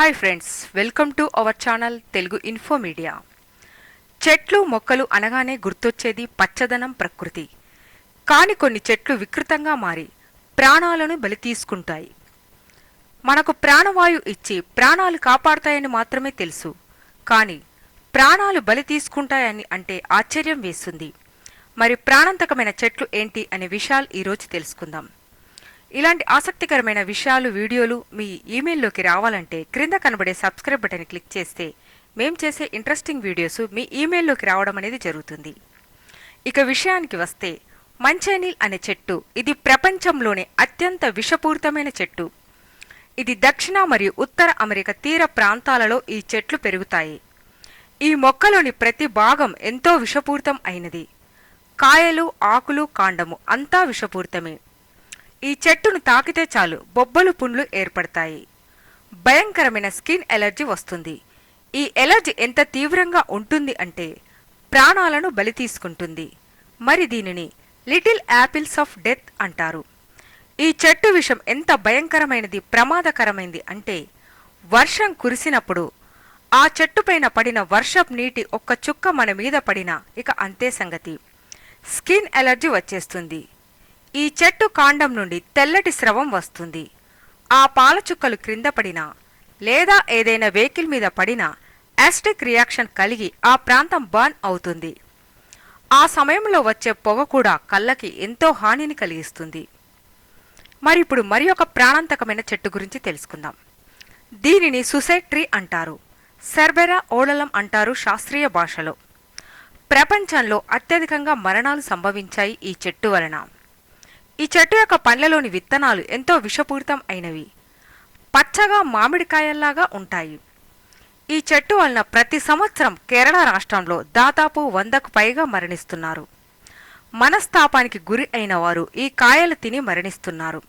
Hi friends welcome to our channel Telugu info media చెట్లు మొక్కలు అనగానే గుర్తొచ్చేది పచ్చదనం ప్రకృతి. కాని కొన్ని చెట్లు వికృతంగా మారి ప్రాణాలను బలి తీసుకుంటాయి. మనకు ప్రాణవాయు ఇచ్చి ప్రాణాలు కాపాడతాయని మాత్రమే తెలుసు. కానీ ప్రాణాలు బలి తీసుకుంటాయని అంటే ఆశ్చర్యం వేస్తుంది. మరి ప్రాణాంతకమైన చెట్లు ఏంటి అనే విషయాలు ఈరోజు తెలుసుకుందాం. ఇలాంటి ఆసక్తికరమైన విషయాలు వీడియోలు మీ ఈమెయిల్లోకి రావాలంటే క్రింద కనబడే సబ్స్క్రైబ్ బటన్ క్లిక్ చేస్తే మేం చేసే ఇంట్రెస్టింగ్ వీడియోస్ మీ ఈమెయిల్లోకి రావడం అనేది జరుగుతుంది. ఇక విషయానికి వస్తే మంచేనీల్ అనే చెట్టు ఇది ప్రపంచంలోనే అత్యంత విషపూరితమైన చెట్టు. ఇది దక్షిణ మరియు ఉత్తర అమెరికా తీర ప్రాంతాలలో ఈ చెట్లు పెరుగుతాయి. ఈ మొక్కలోని ప్రతి భాగం ఎంతో విషపూరితం అయినది. కాయలు ఆకులు కాండము అంతా విషపూరితమే. ఈ చెట్టును తాకితే చాలు బొబ్బలు పుండ్లు ఏర్పడతాయి. భయంకరమైన స్కిన్ ఎలర్జీ వస్తుంది. ఈ ఎలర్జీ ఎంత తీవ్రంగా ఉంటుంది అంటే ప్రాణాలను బలి తీసుకుంటుంది. మరి దీనిని లిటిల్ యాపిల్స్ ఆఫ్ డెత్ అంటారు. ఈ చెట్టు విషం ఎంత భయంకరమైనది ప్రమాదకరమైనది అంటే వర్షం కురిసినప్పుడు ఆ చెట్టుపైన పడిన వర్షపు నీటి ఒక్క చుక్క మన మీద పడినా ఇక అంతే సంగతి. స్కిన్ ఎలర్జీ వచ్చేస్తుంది. ఈ చెట్టు కాండం నుండి తెల్లటి స్రవం వస్తుంది. ఆ పాలచుక్కలు క్రింద పడినా లేదా ఏదైనా వెహికల్ మీద పడినా యాస్టిక్ రియాక్షన్ కలిగి ఆ ప్రాంతం బర్న్ అవుతుంది. ఆ సమయంలో వచ్చే పొగ కూడా కళ్ళకి ఎంతో హానిని కలిగిస్తుంది. మరి ఇప్పుడు మరి ఒక ప్రాణాంతకమైన చెట్టు గురించి తెలుసుకుందాం. దీనిని సుసైడ్ ట్రీ అంటారు. సెర్బెరా ఓడలం అంటారు శాస్త్రీయ భాషలో. ప్రపంచంలో అత్యధికంగా మరణాలు సంభవించాయి ఈ చెట్టు వలన. ఈ చెట్టు యొక్క పండ్లలోని విత్తనాలు ఎంతో విషపూరితం అయినవి. పచ్చగా మామిడికాయల్లాగా ఉంటాయి. ఈ చెట్టు వలన ప్రతి సంవత్సరం కేరళ రాష్ట్రంలో దాదాపు వందకు పైగా మరణిస్తున్నారు. మనస్తాపానికి గురి అయిన వారు ఈ కాయలు తిని మరణిస్తున్నారు.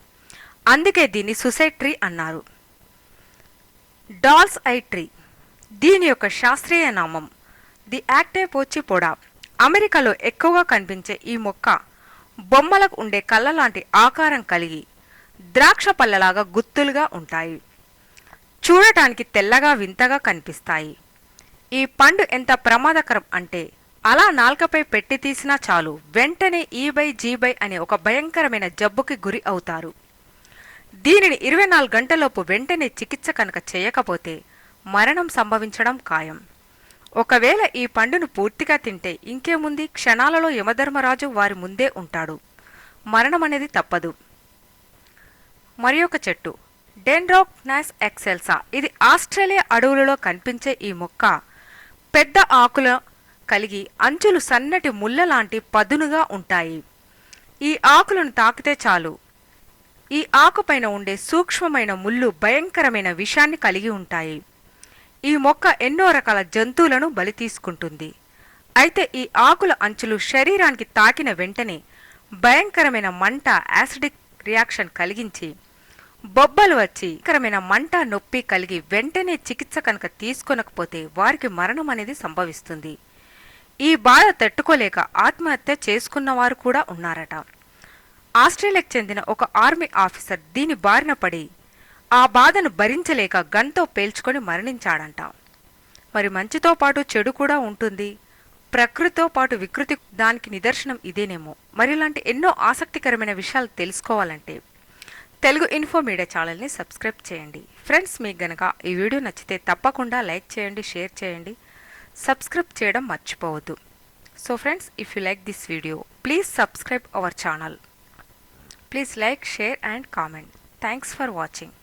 అందుకే దీన్ని సుసైడ్ ట్రీ అన్నారు. డాల్స్ ఐ ట్రీ దీని యొక్క శాస్త్రీయ నామం ది యాక్టే పోచిపోడా. అమెరికాలో ఎక్కువగా కనిపించే ఈ మొక్క బొమ్మలకు ఉండే కళ్ళ లాంటి ఆకారం కలిగి ద్రాక్ష పళ్ళలాగా గుత్తులుగా ఉంటాయి. చూడటానికి తెల్లగా వింతగా కనిపిస్తాయి. ఈ పండు ఎంత ప్రమాదకరం అంటే అలా నాల్కపై పెట్టి తీసినా చాలు వెంటనే ఈ బై జీ బై అనే ఒక భయంకరమైన జబ్బుకి గురి అవుతారు. దీనిని ఇరవై నాలుగు గంటలోపు వెంటనే చికిత్స కనుక చేయకపోతే మరణం సంభవించడం ఖాయం. ఒకవేళ ఈ పండును పూర్తిగా తింటే ఇంకేముంది? క్షణాలలో యమధర్మరాజు వారి ముందే ఉంటాడు. మరణం అనేది తప్పదు. మరి ఒక చెట్టు. డెన్డ్రాక్ నాస్ ఎక్సెల్సా? ఇది ఆస్ట్రేలియా అడవులలో కనిపించే ఈ మొక్క. పెద్ద ఆకుల కలిగి అంచులు సన్నటి ముళ్ళ లాంటి పదునుగా ఉంటాయి. ఈ ఆకులను తాకితే చాలు. ఈ ఆకుపైన ఉండే సూక్ష్మమైన ముళ్ళు భయంకరమైన విషాన్ని కలిగి ఉంటాయి. ఈ మొక్క ఎన్నో రకాల జంతువులను బలి తీసుకుంటుంది. అయితే ఈ ఆకుల అంచులు శరీరానికి తాకిన వెంటనే భయంకరమైన మంట యాసిడిక్ రియాక్షన్ కలిగించి బొబ్బలు వచ్చి భయంకరమైన మంట నొప్పి కలిగి వెంటనే చికిత్స కనుక తీసుకొనకపోతే వారికి మరణం అనేది సంభవిస్తుంది. ఈ బాధ తట్టుకోలేక ఆత్మహత్య చేసుకున్నవారు కూడా ఉన్నారట. ఆస్ట్రేలియాకు చెందిన ఒక ఆర్మీ ఆఫీసర్ దీని బారిన పడి ఆ బాధను భరించలేక గన్తో పేల్చుకొని మరణించాడంట. మరి మంచితో పాటు చెడు కూడా ఉంటుంది. ప్రకృతితో పాటు వికృతి దానికి నిదర్శనం ఇదేనేమో. మరి ఇలాంటి ఎన్నో ఆసక్తికరమైన విషయాలు తెలుసుకోవాలంటే తెలుగు ఇన్ఫో మీడియా ఛానల్ని సబ్స్క్రైబ్ చేయండి. ఫ్రెండ్స్ మీకు గనక ఈ వీడియో నచ్చితే తప్పకుండా లైక్ చేయండి షేర్ చేయండి. సబ్స్క్రైబ్ చేయడం మర్చిపోవద్దు. So friends if you like this video please subscribe our channel please like share and comment thanks for watching